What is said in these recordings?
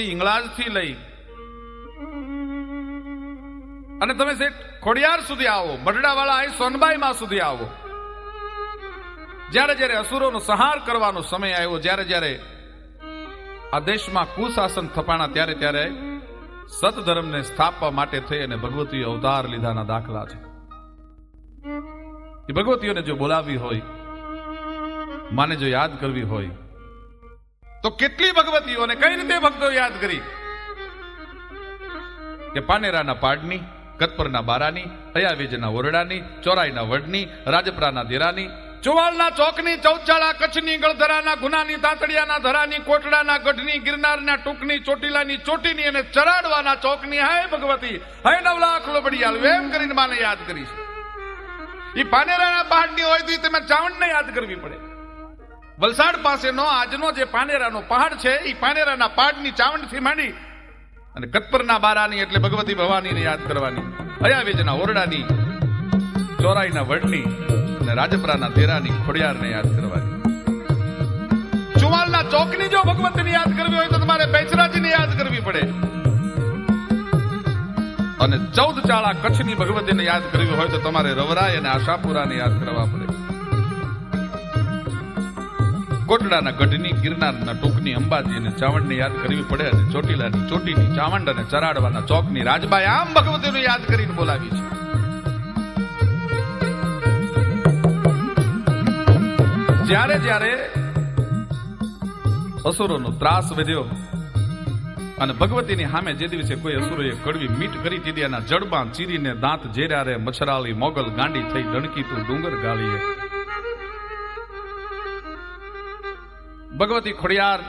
ઇંગળાજથી લઈ. અને તમે શેઠ ખોડિયાર સુધી આવો, મઢડાવાળા અહીં સોનબાઈમાં સુધી આવો. જ્યારે જ્યારે અસુરોનો સંહાર કરવાનો સમય આવ્યો, જ્યારે જ્યારે આ દેશમાં કુશાસન થપાણા, ત્યારે ત્યારે સતધર્મને સ્થાપવા માટે થઈ અને ભગવતીએ અવતાર લીધાના દાખલા છે. એ ભગવતીઓને જો બોલાવવી હોય, માને જો યાદ કરવી હોય તો કેટલી ભગવતીઓને કઈ રીતે ભક્તો યાદ કરી? કે પાનેરાના પાડની, કતપરના બારાની અયાવેજના ઓરડાની, ચોરાઈના વડની, રાજપરાના દેરાની, ચુવાલના ચોકની, ચૌચાળા કચ્છની, ગળધરાના ગુનાની, તાતડિયાના ધરાની, કોટડાના ગઢની, ગિરનારના ટૂંકની, ચોટીલાની ચોટીની અને ચરાડવાના ચોકની. હાય ભગવતી, હે નવલાખ લોબડિયાલ, એમ કરીને માને યાદ કરી છે એ પાનેરાના પહાડની હોય તો તમે ચાવણને યાદ કરવી પડે. વલસાડ પાસેનો આજનો જે પાનેરાનો પહાડ છે એ પાનેરાના પહાડની ચાવંડથી માંડી અને કતપરના બારાની એટલે ભગવતી ભવાનીને યાદ કરવાની. અયાવેજના ઓરડાની, ચોરાઈના વડની અને રાજપરાના તેરાની ખોડિયારને યાદ કરવાની. ચુમાલના ચોકની જો ભગવતીને યાદ કરવી હોય તો તમારે બેચરાજીને યાદ કરવી પડે. અને ચૌદ ચાળા કચ્છની ભગવતીને યાદ કરવી હોય તો તમારે રવરાય અને આશાપુરાને યાદ કરવા પડે. કોટડાના ગઢની, ગિરનારના ટોકની અંબાજી અને ચાવંડને યાદ કરવી પડે અને ચોટીલાની ચોટીની ચાવંડ અને ચરાડવાના ચોકની રાજબાઈ આમ ભગવતીને યાદ કરીને બોલાવી છે. જ્યારે જ્યારે અસુરોનો ત્રાસ વધ્યો અને ભગવતીની સામે જે દિવસે કોઈ અસુરોએ કડવી મીટ કરી દીધી એના જડબાં ચીરીને દાંત જેર્યા રે મચ્છરાલી મોગલ ગાંડી થઈ દણકી તું ડુંગર ગાળીએ. ભગવતી ખોડિયાર,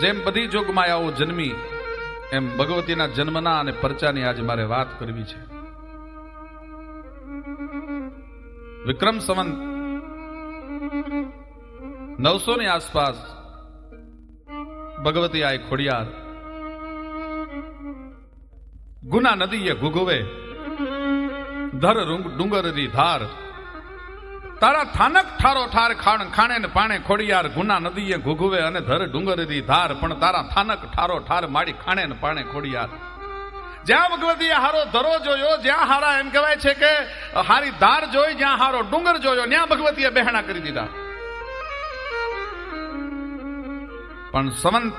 જેમ બધી જોગમાયાઓ જન્મી, એમ ભગવતીના જન્મના અને પરચાની આજે મારે વાત કરવી છે. વિક્રમ સંવંત નવસો ની આસપાસ ભગવતી આય ખોડિયાર, ગુના નદીએ ઘુઘવે, ધર ડુંગરની ધાર તારા થાનક ઠારો ઠાર ખાણ ખાણે ને પાણે ખોડિયાર ગુના નદીએ ઘુઘવે અને ધર ડુંગરની ધાર, પણ તારા થાનક ઠારો ઠાર માડી ખાણે ને પાણે ખોડિયાર. જ્યાં ભગવતીએ હારો ધરો જોયો, જ્યાં હારા એમ કહેવાય છે કે હારી ધાર જોઈ, જ્યાં હારો ડુંગર જોયો ત્યાં ભગવતીએ બહેણા કરી દીધા. પણ સંવંત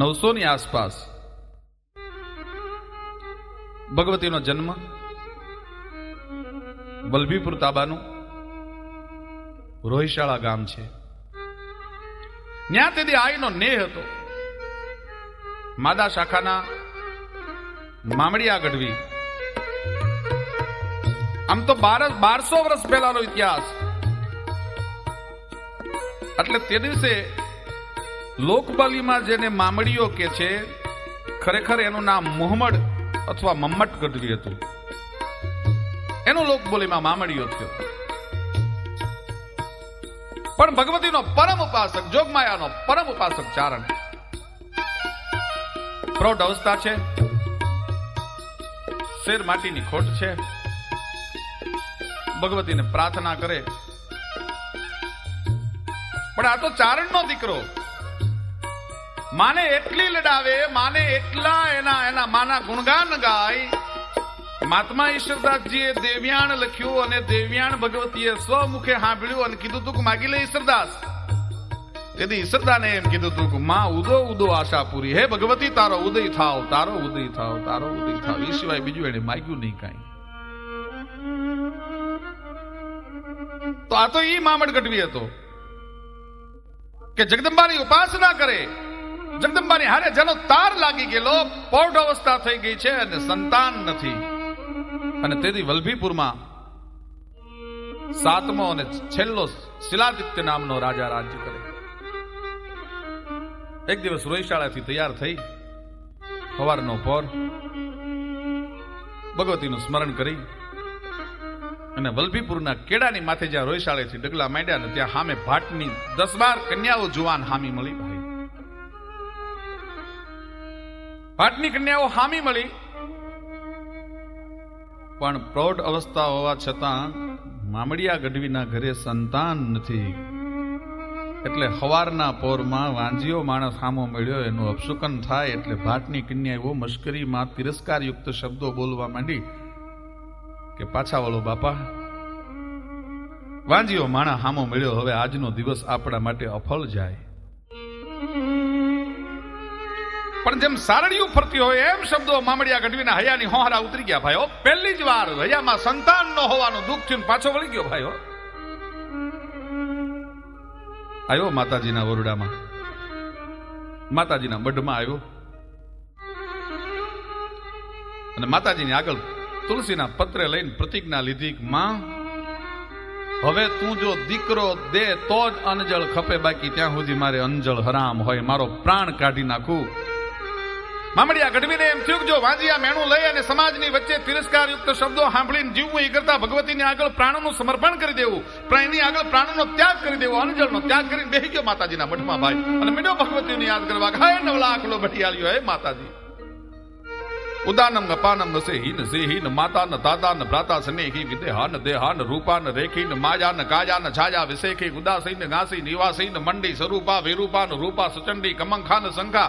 નવસો ની આસપાસ ભગવતીનો જન્મ વલભીપુર તાબાનું રોહિશાળા ગામ છે. ત્યાં તેથી આઈનો નેહ હતો. માદા શાખાના મામડિયા ગઢવી આમ તો બાર બારસો વર્ષ પહેલાનો ઇતિહાસ. એટલે તે દિવસે લોકબાલીમાં જેને મામડીઓ કે છે, ખરેખર એનું નામ મોહમ્મદ અથવા મમ્મટ ગઢવી હતું. એનું લોકબોલીમાં મામડીઓ થયો. પણ ભગવતીનો પરમ ઉપાસક, જોગમાયાનો પરમ ઉપાસક ચારણ. પ્રૌઢ અવસ્થા છે. શેર માટીની ખોટ છે. ભગવતીને પ્રાર્થના કરે. પણ આ તો ચારણનો દીકરો. માને એટલી લડાવે, માને એટલા એના એના માના ગુણગાન ગાય મહાત્મા ઈશ્વરદાસજીએ દેવ્યાણ લખ્યું અને દેવ્યાણ ભગવતીએ સ્વમુખે સાંભળ્યું અને કીધું, તું માગી લે ઈશ્વરદાસ તેથી ઈશ્વરદાને એમ કીધું તું કે, માં, ઉદો ઉદો આશા પૂરી. હે ભગવતી, તારો ઉદય થાવ, તારો ઉદય થાવ, તારો ઉદય થાવ. એ સિવાય બીજું એને માગ્યું નહીં કાંઈ. તો આ તો ઈ મામડ ગઢવી હતો કે જગદંબાની ઉપાસના કરે. જગદંબાની હારે જેનો તાર લાગી ગયેલો, પૌઢ અવસ્થા થઈ ગઈ છે અને સંતાન નથી. અને તેથી વલભીપુરમાં સાતમો અને છેલ્લો શિલાદિત્ય નામનો રાજા રાજ્ય કરે. એક દિવસ રોહિશાળાથી તૈયાર થઈ સવારનો પોર ભગવતીનું સ્મરણ કરી અને વલભીપુરના કેડાની માથે જ્યાં રોહિશાળેથી ડગલા માંડ્યા ને ત્યાં સામે ભાટની દસ બાર કન્યાઓ જુવાન હામી મળી ભાઈ. ભાટની કન્યાઓ હામી મળી પણ પ્રૌઢ અવસ્થા હોવા છતાં મામડિયા ગઢવીના ઘરે સંતાન નથી. એટલે હવારના પોરમાં વાંજીઓ માણસ સામો મળ્યો, એનું અપશુકન થાય એટલે ભાટની કન્યા એવો મશ્કરીમાં તિરસ્કારયુક્ત શબ્દો બોલવા માંડી કે પાછા વળો બાપા. વાંજીઓ માણા હામો મળ્યો, હવે આજનો દિવસ આપણા માટે અફળ જાય. પણ જેમ સારડિયું ફરતી હોય એમ શબ્દો મામડિયા ગઢવીના હયાની હોહરા ઉતરી ગયા, ભાઈઓ. પહેલી જ વાર હયામાં સંતાન ન હોવાનું દુઃખ થયું પાછો વળી ગયો, ભાઈઓ. આવ્યો માતાજીના ઓરડામાં માતાજીના મઢમાં આવ્યો અને માતાજીની આગળ તુલસીના પત્રે લઈને પ્રતિજ્ઞા લીધી માં, હવે તું જો દીકરો દે તો જ અનજળ ખપે બાકી, ત્યાં સુધી મારે અંજળ હરામ હોય, મારો પ્રાણ કાઢી નાખું. મામડિયા ગઢવીને એમ થયું કે જો વાંજિયા મેણું લઈ અને સમાજની વચ્ચે તિરસ્કારયુક્ત શબ્દો સાંભળીને જીવવું એ કરતા ભગવતીની આગળ પ્રાણનું સમર્પણ કરી દેવું પ્રાણની આગળ પ્રાણનો ત્યાગ કરી દેવો, અનજળનો ત્યાગ કરીને બેસી ગયો માતાજીના મઠમાં ભાઈ. અને મીડો ભગવતીને યાદ કરવા હે નવલા આકલો ભટિયાલ્યો હે માતાજી. ઉદાનમ અપાનમ નસે હીન સે હીન માતા ન દાદા ન ભ્રાતા સ્નેહી વિદેહા ન દેહા ન રૂપા ન રેખી ન માજા ન કાજા ન છાજા વિશેખી ઉદાસી ન ગાસી નિવાસી ન મંડી સ્વરૂપા વિરૂપા ન રૂપા સચંડી કમંખા ન શંખા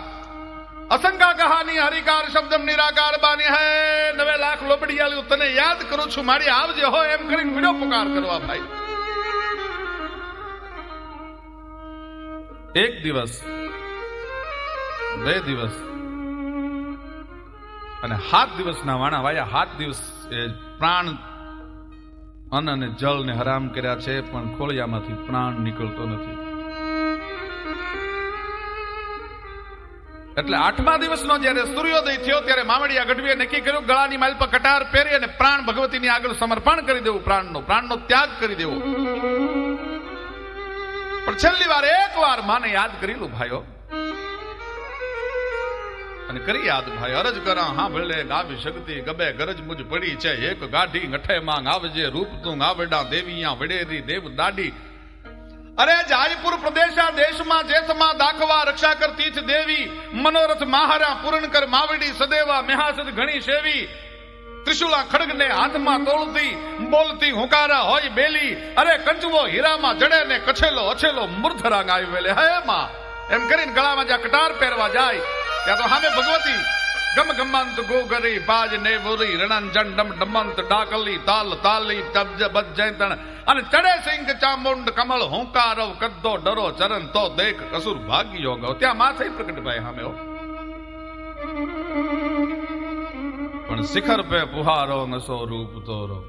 અસંકા કહાની હરિકાર શબ્દમ નિરાકાર બાની હે. નવે લાખ લોબડિયાલી તને યાદ કરું છું. મારી આવજે હો એમ કરીને વિડો પુકાર કરવા ભાઈ. એક દિવસ, બે દિવસ અને હાથ દિવસના વાણા વાયા. હાથ દિવસ એ પ્રાણ, અન્ન અને જળને હરામ કર્યા છે, પણ ખોળિયામાંથી પ્રાણ નીકળતો નથી. એટલે આઠમા દિવસનો જ્યારે સૂર્યોદય થયો, ત્યારે મામડિયા ગઢવીએ નક્કી કર્યું, ગળાની માલ પર કટાર પહેરી અને પ્રાણ ભગવતીની આગળ સમર્પણ કરી દેવું, પ્રાણનો પ્રાણનો ત્યાગ કરી દેવો. પણ છેલ્લી વાર એક વાર માને યાદ કરી લો ભાઈઓ. અને કરી યાદ ભાઈ, અરજ કરા, હા ભલે ગાવી શક્તિ, ગબે ગરજ મુજ પડી છે, એક ગાઢી ગઠે માંગ આવજે, રૂપ તું આવડા દેવિયા વડેરી, દેવ દાડી અરે જાજપુર પ્રદેશા દેશમાં જેથમાં દાખવા રક્ષા કર તીર્થ દેવી, મનોરથ મહારા પૂરણ કર માવડી સદેવા મેહાસદ ઘણી સેવી. ત્રિશુલા ખડગને હાથમાં તોળતી બોલતી હુંકારા હોય બેલી. અરે કંચવો હીરામાં જડે ને કછેલો અછેલો મૂર્ધરાંગ આવી વેલે. હે માં, એમ કરીને ગળામાં જ્યાં કટાર પહેરવા જાય, ત્યાં તો સામે ભગવતી ગમ ગમંત ગોગરી, બાજ ને બોરી રણંજન ડમ ડમંત, ડાકલી, તાલ, તાલી, તબજ બજૈતણ અને ચડે સિંહ ચામુંડ, કમળ, હુંકારવ, કદ્દો, ડરો, ચરણ, તો દેખ, કસુર, ભાગ્યો ગયો ત્યાં માથે પ્રગટ ભાઈ સામે, હો. પણ શિખર પે પુહારો નસો રૂપ તોરો.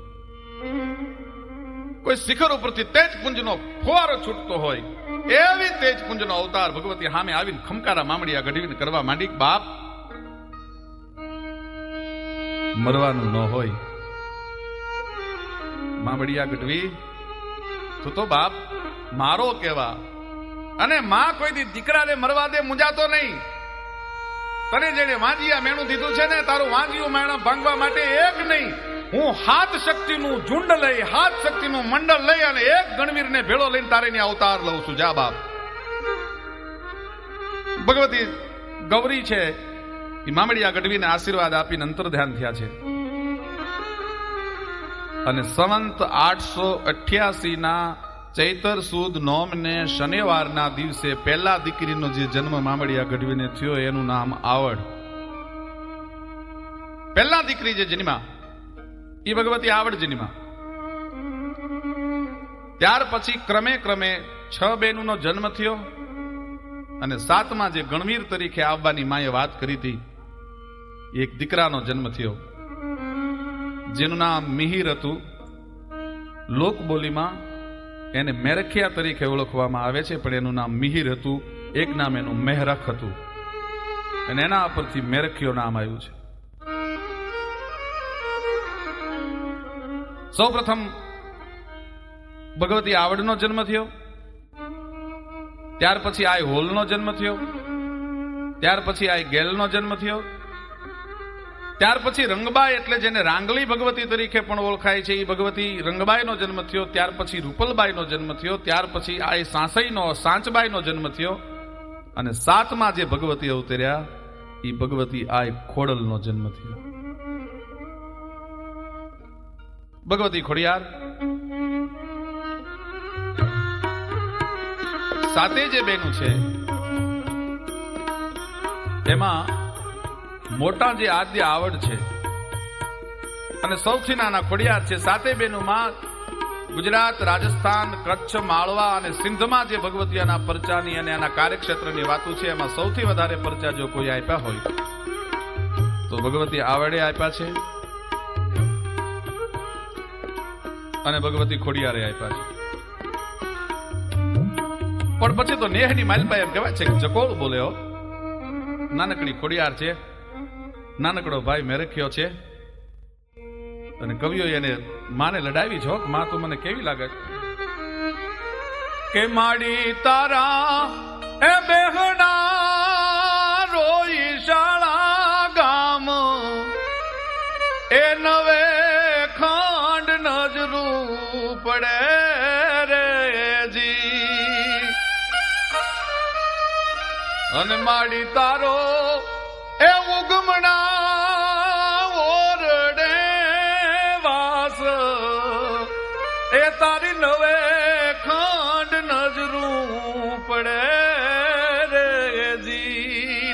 કોઈ શિખર ઉપરથી તેજ પુંજનો ફુવારો છૂટતો હોય, એવી તેજ પુંજનો અવતાર ભગવતી સામે આવીને ખમકારા મામડિયા ગઢવીને કરવા માંડી બાપ મરવાનું ન હોય. મામડિયા ગઢવી, તું તો બાપ મારો કેવા. અને માં કોઈ દી દીકરાને મરવા દે મુંજાતો નહીં. તને જેને વાંજિયા મેણું દીધું છે ને, તારું વાંજિયું મેણા ભાંગવા માટે એક નહીં. હું હાથ શક્તિનું ઝુંડ લઈ, હાથ શક્તિનું મંડળ લઈ અને એક ગણવીરને ભેળો લઈને તારે અવતાર લઉં છું. જા બાપ. ભગવતી ગૌરી છે એ મામડિયા ગઢવીને આશીર્વાદ આપીને અંતર ધ્યાન થયા છે. અને સંવંત આઠસો અઠ્યાસીના ચૈતર સુદ નોમને શનિવારના દિવસે પહેલા દીકરીનો જે જન્મ મામડિયા ગઢવીને થયો, એનું નામ આવડ. પહેલા દીકરી જે જન્મા એ ભગવતી આવડ જન્મા ત્યાર પછી ક્રમે ક્રમે છ બહેનોનો જન્મ થયો અને સાતમા જે ગણવીર તરીકે આવવાની માએ વાત કરી હતી એક દીકરાનો જન્મ થયો. જેનું નામ મિહિર હતું. લોકબોલીમાં એને મેરખિયા તરીકે ઓળખવામાં આવે છે, પણ એનું નામ મિહિર હતું. એક નામ એનું મેહરખ હતું. અને એના પરથી મેરખિયો નામ આવ્યું છે. સૌ પ્રથમ ભગવતી આવડનો જન્મ થયો. ત્યાર પછી આ હોલનો જન્મ થયો. ત્યાર પછી આ ગેલનો જન્મ થયો. ત્યાર પછી રંગબાઈ એટલે જેને રાંગલી ભગવતી તરીકે પણ ઓળખાય છે એ ભગવતી રંગબાઈનો જન્મ થયો, ત્યાર પછી રૂપલબાઈનો જન્મ થયો, ત્યાર પછી આ સાંસઈનો, સાંચબાઈનો જન્મ થયો અને સાતમાં જે ભગવતી અવતર્યા એ ભગવતી આ ખોડલનો જન્મ થયો. ભગવતી ખોડિયાર. સાતે જે બેનું છે, એમાં મોટા જે આદ્ય આવડ છે અને સૌથી નાના ખોડિયાર છે, સાતે બેનુંમાં ગુજરાત, રાજસ્થાન, કચ્છ, માળવા અને સિંધમાં જે ભગવતીયાના પરચાની અને એના કાર્યક્ષેત્રની વાતો છે, એમાં સૌથી વધારે પરચા જો કોઈ આપ્યા હોય, તો ભગવતી આવડે આપ્યા છે અને ભગવતી ખોડિયારે આપ્યા છે. પણ પછી તો નેહની માલપા એમ કહેવાય છે કે જકોળ બોલ્યો નાનકડી ખોડિયાર છે. નાનકડો ભાઈ મેરખ્યો છે. અને કવિઓ એને માને લડાવી છો મા માં તું મને કેવી લાગે? કે માડી તારા એ બેહના રોઈ શાળા ગામ, એ નવે ખાંડ નજરું પડે રેજી અને માડી તારો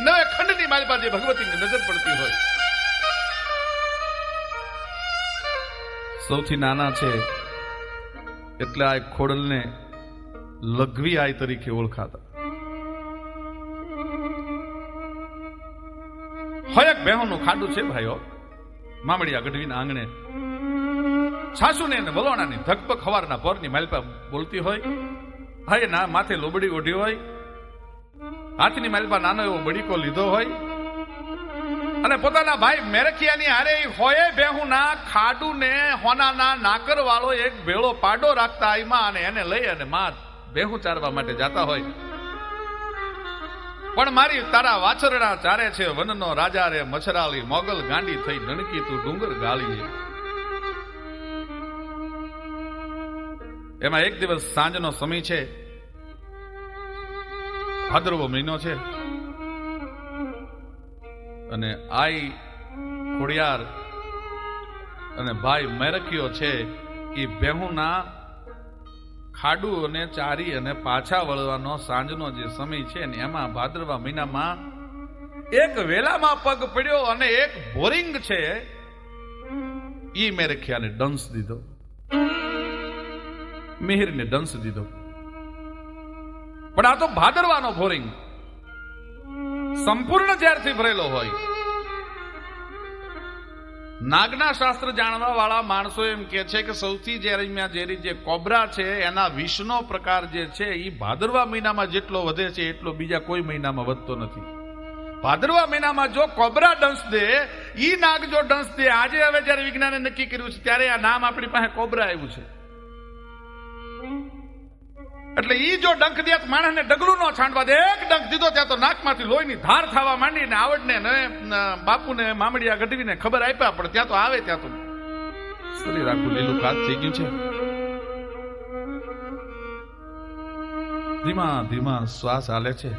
નવે ખંડની મારી પાસે ભગવતીની નજર પડતી હોય. સૌથી નાના છે એટલે આ ખોડલને લઘવી આય તરીકે ઓળખાતા. હયક બહેનનું ખાડું છે ભાઈઓ, મામડિયા ગઢવીના આંગણે. સાસુને અને વલોણાની ધકપક હવારના પોરની માલપા બોલતી હોય. હાય ના માથે લોબડી ઓઢી હોય. હાથની માલપા નાનો એવો બડીકો લીધો હોય. અને પોતાના ભાઈ મેરખિયાની હારે હોય બેહુના ખાડુને હોનાના નાકર વાળો એક ભેળો પાડો રાખતા આઈમાં અને એને લઈ અને માં બેહું ચારવા માટે જાતા હોય. પણ મારી તારા વાછરડા ચારે છે, વનનો રાજા રે મછરાલી, મોગલ ગાંડી થઈ નણકી તું ડુંગર ગાળી એમાં એક દિવસ સાંજનો સમય છે. ભાદરવો મહિનો છે. અને આઈ ખોડિયાર અને ભાઈ મેરકીઓ છે એ બેહુના ખાડું અને ચારી અને પાછા વળવાનો સાંજનો જે સમય છે ને એમાં ભાદરવા મહિનામાં એક વેલામાં પગ પડ્યો અને એક બોરિંગ છે. એ મેરખિયાને ડંસ દીધો. મિહિરને ડંસ દીધો. પણ આ તો ભાદરવાનો ફોરિંગ સંપૂર્ણ ઝેરથી ભરેલો હોય. નાગના શાસ્ત્ર જાણવા વાળા માણસો એમ કે છે કે સૌથી જેરીમાં ઝેરી જે કોબરા છે, એના વિષનો પ્રકાર જે છે એ ભાદરવા મહિનામાં જેટલો વધે છે, એટલો બીજા કોઈ મહિનામાં વધતો નથી. ભાદરવા મહિનામાં જો કોબરા ડંસ દે, ઈ નાગ જો ડંસ દે, આજે હવે જ્યારે વિજ્ઞાને નક્કી કર્યું છે, ત્યારે આ નામ આપણી પાસે કોબરા આવ્યું છે. એટલે ઈ જો ડંખ દે માણસને ડગલું ન છાંડવા દે. એક ડંખ દીધો ત્યાં તો નાકમાંથી લોહીની ધાર થવા માંડી ને આવડને બાપુને, મામડિયા ગઢવીને ખબર આપ્યા, પણ ત્યાં તો આવે, ત્યાં તો શરીર આખું લીલું કાચ થઈ ગયું છે. ધીમા ધીમા શ્વાસ હાલે છે.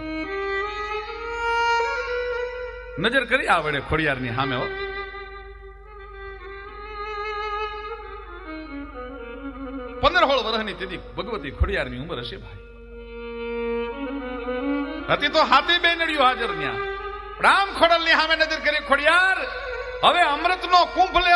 નજર કરી આવડે ખોડિયારની સામે, હો. વર્ષની તેથી ભગવતી ખોડિયારની ઉંમર હશે ભાઈ. હતી તો હાથી બેનડીઓ હાજર ન્યા. રામ ખોડલ ની સામે નજર કરી, ખોડિયાર, હવે અમૃતનો કુંભ લે